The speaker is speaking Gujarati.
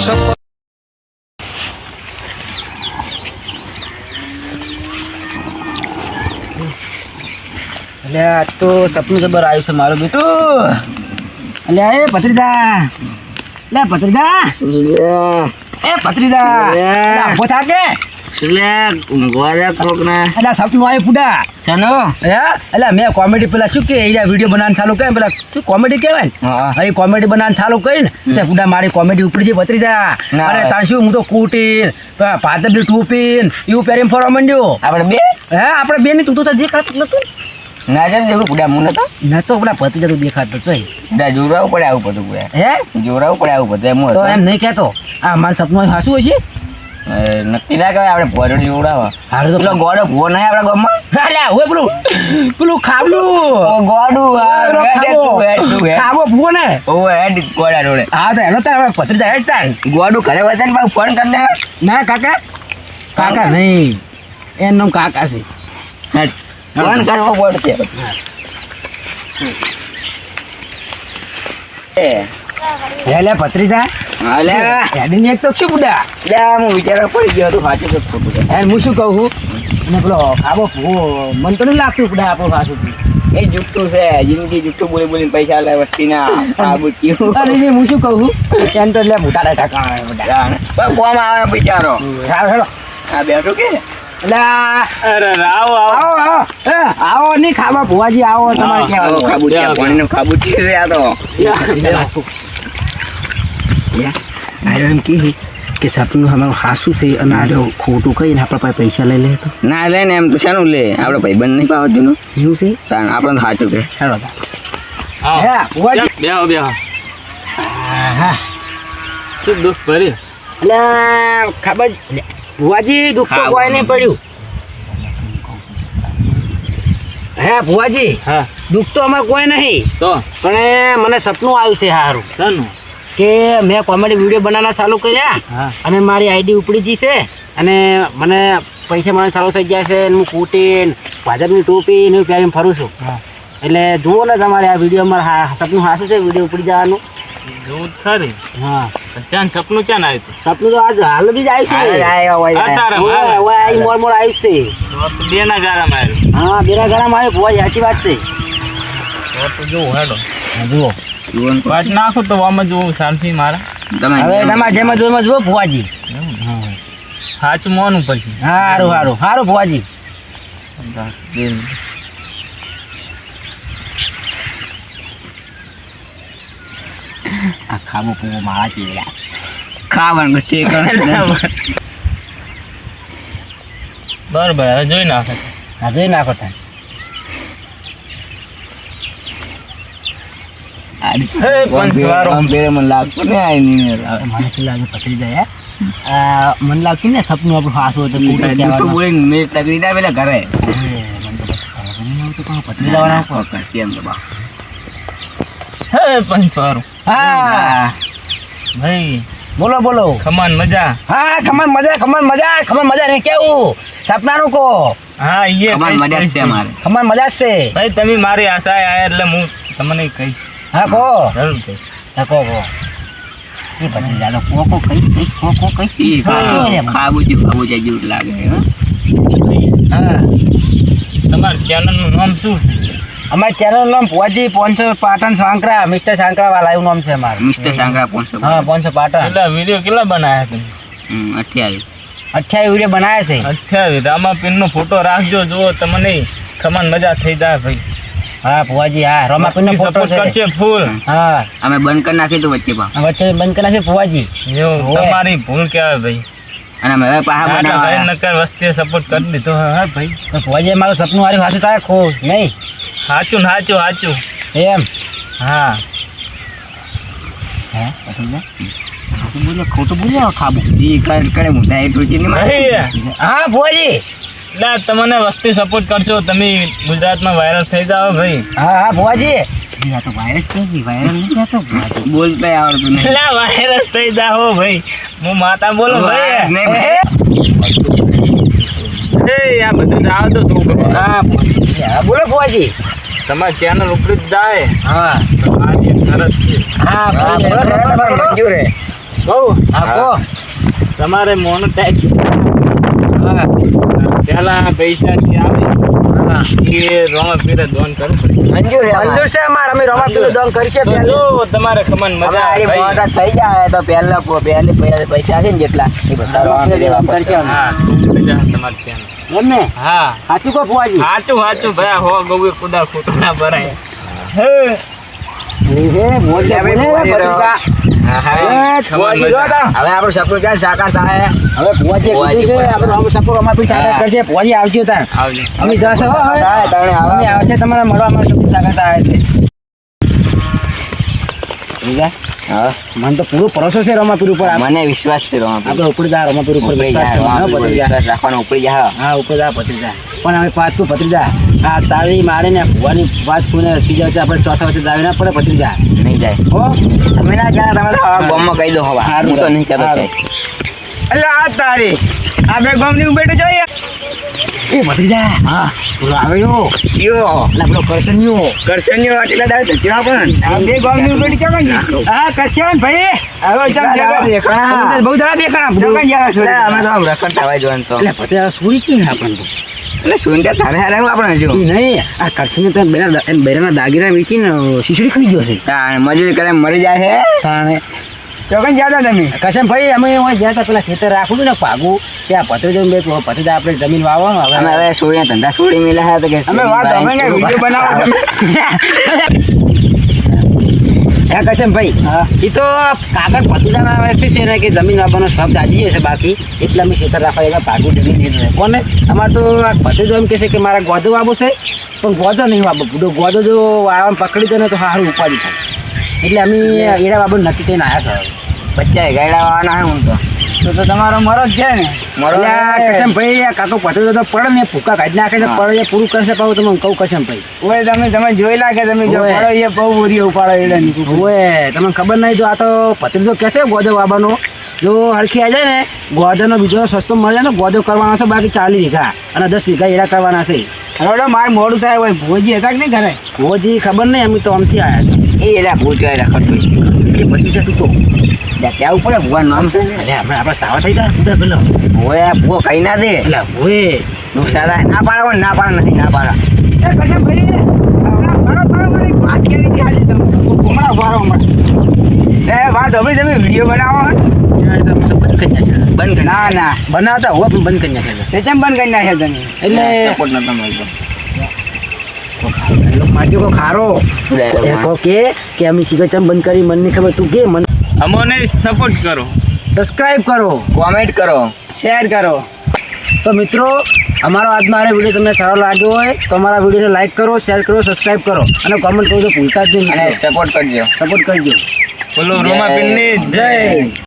સપોર્ટ એટલે આ તો સપનું જબર આવ્યું છે મારું બેટું. એટલે એ ભત્રીજા. લે ભત્રીજા. એ ભત્રીજા. લે. લે, કે ઊંઘવા દે કોક એટલે સપનું આવ્યું પુડા ચાલો હે? એટલે મેં કોમેડી પેલા શું કે એ વીડિયો બનાવવાનું ચાલુ કરે પેલા શું કોમેડી કહેવાય ને? હા. એ કોમેડી બનાવવાનું ચાલુ કરીને તે પુડા મારી કોમેડી ઉપડી જે પતરી જા. અરે. તાર શું હું તો કૂટીન પાતબલી ટૂપીન એવું પહેરીને ફરવા માંડ્યો. આપણે બે? હે આપણે બે તું તો દેખાતું નતું ના જેમ જેવું પુડા મુને તો ના તો પેલા ભત્રીજા તું દેખાતો ચોય ના જોરાવું પડે આવું બધું પુડા હે? જોરાવું પડે આવું બધું એમ તો એમ નહીં કહેતો. આ મારું સપનું હાસું હશે નક્કી ના કહેવાય આપણે ભોરડી જોવડાવો હારું તો પેલો ગોડો ભૂવો નહીં આપણા ગામમાં? અલ્યા હવે પેલું? પેલું ખાબલું. ગોડું હા, પેલો હેડ હેડ તું હેડ તું હેડ. ખાબો ભૂવો ને? ઓ હેડ ગોડા જોડે. હા તો એનો તારે ભત્રીજા હેડ તાર. ગોડું ઘરે વધે ને પાછું ફોન કરી ના કાકા. કાકા નહીં. એનું નામ કાકા છે. હેડ ફોન કરવો પડશે. હેલે ભત્રીજા. હાલે હેડીને એક તો શું બુડા? લે હું વિચારવા પડી ગયો હતું સાચું ખોટું હે હું શું કહું છું? અને પેલો મને તો નહીં લાગતું બુડા આપણું હાસું એ જુઠ્ઠું છે જિંદગી જુઠ્ઠું બોલી બોલીને પૈસા લે વસ્તીના આ બુટ્યું અરે હું શું કહું એમ તો લે મોટા કોમ આવે બિચારો. સારું હેલો આ બેઠો કે? એટલે આ- અરે રાવ આવો આવો. નહીં ખાવા ભુવાજી આવો તમારે ખાબુચિયા છે આ તો. એમ કે કે સપનું અમારું હાસું છે અને આ ખોટું કહીને આપણા પાસે પૈસા લઈ લે તો ના લે ને એમ તો શાનું લે આપણે ભાઈબંધ નહીં પાવતું જૂનું એવું છે કારણ આપણે તો સાચું કે હેલો બે હે ભુવાજી બેહો બેહો હા શું દુઃખ ભર્યું એટલે ખબર ભુવાજી દુઃખ તો કોઈ નહીં પડ્યું હે ભુવાજી હા દુઃખ તો અમારે કોઈ નહીં તો પણ મને સપનું આવ્યું છે સારું શાનું કે મેં કોમેડી વીડિયો બનાવવાના ચાલુ કર્યા અને મારી આઈડી ઉપડી ગઈ છે અને મને પૈસા મળવા ચાલુ થઈ ગયા છે હું કૂટીન ભાજપની ટોપી ને પહેરીને ફરું છું. એટલે જુઓ ને તમારે આ વીડિયો અમારે સપનું હાસું છે વીડિયો ઉપડી જવાનું. જોવું જ ખરી. હા. ચાન સપનું ચાન આવ્યું સપનું તો આજ હાલ બી જ આવ્યું છે. આવ્યો મારા. આવ્યું છે. બે ના ગારામાં આવ્યું હા બેરા ઘણા મારે ભુવા સાચી વાત છે. તો તો હેડો જુઓ. ને પાટ નાખો તો આમાં જ સામસી મારા. તમે હવે તમારે જેમાં જોરમાં જુઓ ફુવાજી સાચું મોનું પછી. સારું સારું સારું ફુવાજી આ ખાબો પૂવો મારા ખાવાનું ઠીક બરાબર હવે જોઈ નાખો. હા જોઈ નાખો તમે હે, પંચવારો. મને લાગતું ને જાય સપનું આપણું હાસું હતું તકડી ના પેલા ઘરે. જવાના. કરશે એમ તો બા. હે પંચવારું હા. ભાઈ બોલો બોલો. ખમાન મજા. હા ખમણ મજા ખમણ મજા ખમણ મજા ને કેવું? સપનાનું કહો હા એ કમાન મજા છે મારે. ખમણ મજા છે. ભાઈ તમે મારી આશા આયા એટલે હું તમને કહીશ. હા કહો. જરૂર હા કહો કહો. એ પછી ચાલો કો કો કહીશ કહીશ કો કો કહીશ. ઈ હા, એમ. ખાબુચી ખાબુચી જેવું લાગે હે, હા. તમારા ચેનલનું નામ શું છે? અમારી ચેનલ નામ પોજી પોનસો પાટણ સાંકરા મિસ્ટર સાંકરા વાળા એવું નામ છે અમારું. મિસ્ટર સાંકરા પોનસો હા પોનસો પાટણ. એટલે વીડિયો કેટલા બનાવ્યા તમે હમ, અઠ્યાવીસ. અઠ્યાવીસ વીડિયો બનાવ્યા છે. અઠ્યાવીસ રામાપીરનો ફોટો રાખજો જુઓ તમને ખમાન મજા થઈ જાય ભાઈ. હા ભુવાજી હા રોમાપીરનો ફોટો સપોર્ટ છે? કરશે ફૂલ. હા. અમે બંધ કરી નાખી તું વચ્ચે પણ. વચ્ચે બંધ કરી નાખ્યું ભુવાજી. તમારી ભૂલ કહેવાય ભાઈ. અને અમે હવે પાહા બનાવવા નકર વસ્તીએ સપોર્ટ કરી દીધો. હા ભાઈ. ફુવાજી ભુવાજી મારું સપનું હારું સાચું થાય ખો નહીં? સાચું ને સાચું સાચું એમ. હા. હે? ખોટું બોલ્યા ખોટું બોલ્યો ખાબુ એ કર મુદ્દા એટલું નહીં મારે. હા ભુવાજી. એટલે તમને વસ્તી સપોર્ટ કરશો તમે ગુજરાતમાં વાયરલ થઈ જાઓ ભાઈ. હા હા ભુવાજી. બોલું ભાઈ. નહીં ભાઈ. એ આ બધું જાવ તો હા બોલો ભુવાજી. તમારી ચેનલ ઉપર જ જાય. હા. તો આ એક શરત છે. હા હા, ભુવાજી, બરોબર, બરોબર, બરોબર, બરોબર. મંજૂર હે. કહું હા કહો તમારે મોનોટાઈઝ હા પહેલા પૈસા જે આવે એ રોમા પીરે દોન કરવું પડે. મંજૂર છે મંજૂર છે અમાર. અમે રોમા પીરે દોન કરીએ પેલું. તમારે ખમન મજા આવે. મોટા થઈ જાય તો પહેલા પ- પહેલી પૈસા છે ને જેટલા એ બધા રોમા પીરે દોન કરીએ હા તમારી એમ ને હા. સાચું કો ફુવાજી? સાચું સાચું ભાઈ હો ગૌ કુદા ખોટું ના ભરાય અરે હે બોલે લે, હવે આપણું સપનું ક્યાં સાકાર થાય? હવે ફુવાજી કીધું છે પણ. આપણે સાકાર કરશે. ફુવાજી આવજો તાર અમે જશે. અમે આવશે તમારે મળવા અમારે સપોર્ટ સાકાર થાય હા. મને તો પૂરો ભરોસો છે રમાપીર ઉપર. મને વિશ્વાસ છે રોમા આપણે ઉપડી જા રમાપીર ઉપર વિશ્વાસ છે. રાખવાનો ઉપડી જા. હા ઉપર જા ભત્રીજા. પણ હવે પતરી ભત્રીજા? હા તારી મારે ને ભુવાની વાત કોઈને ત્રીજા વચ્ચે આપણે ચોથા વચ્ચે દાવી ના પડે ભત્રીજા? નહીં જાય. હો? તમે ના કહેતા તમે તો આવા કહી દો હવા. હું તો નહીં કહેતો. એટલે આ તારી આ બે ગામની બેઠો જોઈએ. એ ભત્રીજા હા પેલો આવ્યો કયો? એટલે પેલો કરશન્યો. કરશનની વાટેલા દાવ તો ચા પણ? આ બે ગામની બેઠી ક્યાં ગઈ હા કરશન ભાઈ હવે જગા દેખાણા બહુ દાડા દેખાણા ચોકન જ્યાં એટલે એટલે અમે તો આમ રખડતા હોય જોવાનું તો. ભત્રીજા સુરી કે આપણને તો? એટલે સુંદર તારે હારે હું આપણે હજુ નહીં આ કરશને તો એમ બેરાના દાગીના વેચીને શીશડી ખાઈ ગયો છે. મજૂરી કરે મરી જાય છે તાણે ચોકન જ્યાં તમે? કસમ ભાઈ અમે અહીંયા જ્યાં તા પેલા ખેતર રાખું છું ને પાગું ત્યાં પતરી જઈને બે પતરી આપણે જમીન વાવો અમે હવે સોળિયા ધંધા છોડી મેલા હતા કે અમે વાત અમે કઈ વીડિયો બનાવો તમે હે કસમ ભાઈ એ તો કાગળ પતિદાના આવે છે ને કે જમીન વાપરનો શબ્દ આજી છે બાકી. એટલે અમે ખેતર રાખવા એમાં ભાગું જમીન નહીં રહે કોને? અમારે તો આ ભત્રીજો એમ કહે છે કે મારા ગોધો વાવો છે. પણ ગોધો નહીં વાવો. ગોધો જો વાવવામાં પકડી દે ને તો સારું ઉપાધિ થાય એટલે અમે એડા બાબુ નક્કી કરીને આવ્યા છે. બચ્ચા ગાયડા વાળાના હે હું તો. તો તો તમારો મરો જ છે ને. મરો કસમ ભાઈ આ કાકો પતો તો પડે ને ભૂકા કાઢી નાખે છે પડે એ પૂરું કરશે પાછું તમે કહું કસમ ભાઈ ઓય તમે તમે જોઈ લાગે તમે જો. પડો એ બહુ બોરી ઉપાડો એટલે ઓય તમને ખબર નહીં જો આ તો પત્રીજો કહે છે ગોદો બાબાનો જો હરખી આવી જાય ને ગોદોનો બીજો સસ્તો મળે જાય ને ગોદો કરવાનો છે બાકી ચાલી વીઘા અને દસ વીઘા એડા કરવાના છે. હવે મારે મોડું થાય હોય ભોજી હતા કે નહીં ઘરે? ભોજી ખબર નહીં અમે તો આમથી આવ્યા એ એલા ભૂચાય રખડતો છે. એ બધી જતું તો ત્યાં ઉપર ભગવાન નામ છે ને? એટલે આપણે આપણે સાવા થઈ ગયા બધા પેલો. હોય આ ભૂવો કઈ ના દે. એટલે ભૂએ નુકસાન થાય ના પાડો ના પાડો નથી ના પાડો. એ કશા ભાઈ હમણાં ભરો ભરો મારી વાત કેવી હતી આજે તમે? હમણાં ભરો હમણાં એ વાત હવે તમે વીડિયો બનાવો તમે તો બંધ કરી નાખ્યા. બંધ ના ના. બનાવતા હોય પણ બંધ કરી નાખ્યા છે. કેમ બંધ કરી નાખ્યા તમે એટલે- સપોર્ટ નતો મળતો માટી કો ખારો કે કે અમે શીખર બંધ કરી મને ખબર તું કે મને અમોને સપોર્ટ કરો. સબસ્ક્રાઇબ કરો. કોમેન્ટ કરો. શેર કરો. તો મિત્રો અમારો આજનો આ વીડિયો તમને સારો લાગ્યો હોય તો અમારા વિડીયોને લાઈક કરો શેર કરો સબસ્ક્રાઇબ કરો. અને કોમેન્ટ કરો તો ભૂલતા જ નહીં અને સપોર્ટ કરજો. સપોર્ટ કરજો. બોલો રોમા જય.